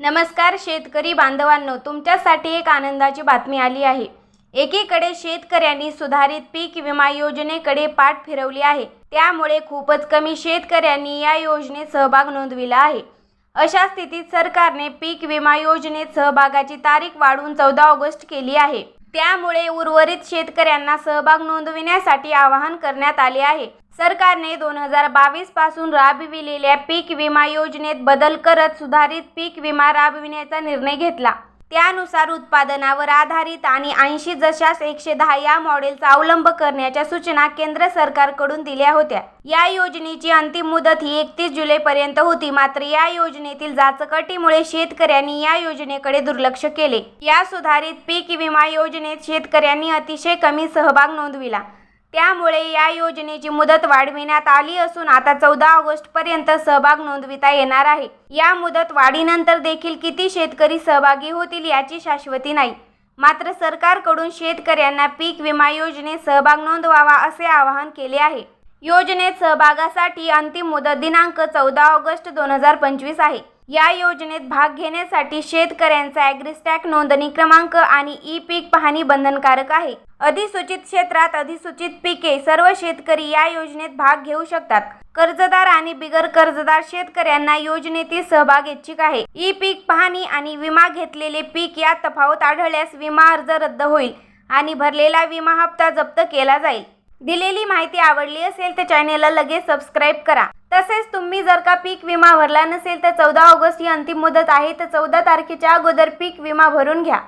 नमस्कार शेतकरी बांधवांनो तुमच्यासाठी एक आनंदाची बातमी आली आहे. एकीकडे शेतकऱ्यांनी सुधारित पीक विमा योजनेकडे पाठ फिरवली आहे. त्यामुळे खूपच कमी शेतकऱ्यांनी या योजनेत सहभाग नोंदविला आहे. अशा स्थितीत सरकारने पीक विमा योजनेत सहभागाची तारीख वाढवून चौदा ऑगस्ट केली आहे. त्यामुळे उर्वरित शेतकऱ्यांना सहभाग नोंदविण्यासाठी आवाहन करण्यात आले आहे. सरकारने दोन हजार बावीसपासून राबविलेल्या पीक विमा योजनेत बदल करत सुधारित पीक विमा राबविण्याचा निर्णय घेतला. त्यानुसार उत्पादनावर आधारित आणि ऐंशी जशास एकशे दहा या मॉडेलचा अवलंब करण्याच्या सूचना केंद्र सरकारकडून दिल्या होत्या. या योजनेची अंतिम मुदत ही एकतीस जुलैपर्यंत होती मात्र या योजनेतील जाचकटीमुळे शेतकऱ्यांनी या योजनेकडे दुर्लक्ष केले. या सुधारित पीक विमा योजनेत शेतकऱ्यांनी अतिशय कमी सहभाग नोंदविला. त्यामुळे या योजनेची मुदत वाढविण्यात आली असून आता चौदा ऑगस्ट पर्यंत सहभाग नोंदविता येणार आहे. या मुदत वाढीनंतर देखील किती शेतकरी सहभागी होतील याची शाश्वती नाही. मात्र सरकारकडून शेतकऱ्यांना पीक विमा योजनेत सहभाग नोंदवावा असे आवाहन केले आहे. योजनेत सहभागासाठी अंतिम मुदत दिनांक चौदा ऑगस्ट दोन हजार पंचवीस आहे. या योजनेत भाग घेण्यासाठी शेतकऱ्यांचा ॲग्रिस्टॅक नोंदणी क्रमांक आणि ई पीक पाहणी बंधनकारक आहे. अधिसूचित क्षेत्रात अधिसूचित पिके सर्व शेतकरी या योजनेत भाग घेऊ शकतात. कर्जदार आणि बिगर कर्जदार शेतकऱ्यांना योजनेतील सहभाग इच्छिक आहे. ई पीक पाहणी आणि विमा घेतलेले पीक यात तफावत आढळल्यास विमा अर्ज रद्द होईल आणि भरलेला विमा हप्ता जप्त केला जाईल. दिलेली माहिती आवडली असेल तर चॅनेलला लगेच सबस्क्राईब करा. तसेच तुम्ही जर का पीक विमा भरला नसेल तर चौदा ऑगस्ट ही अंतिम मुदत आहे तर चौदा तारखेच्या अगोदर पीक विमा भरून घ्या.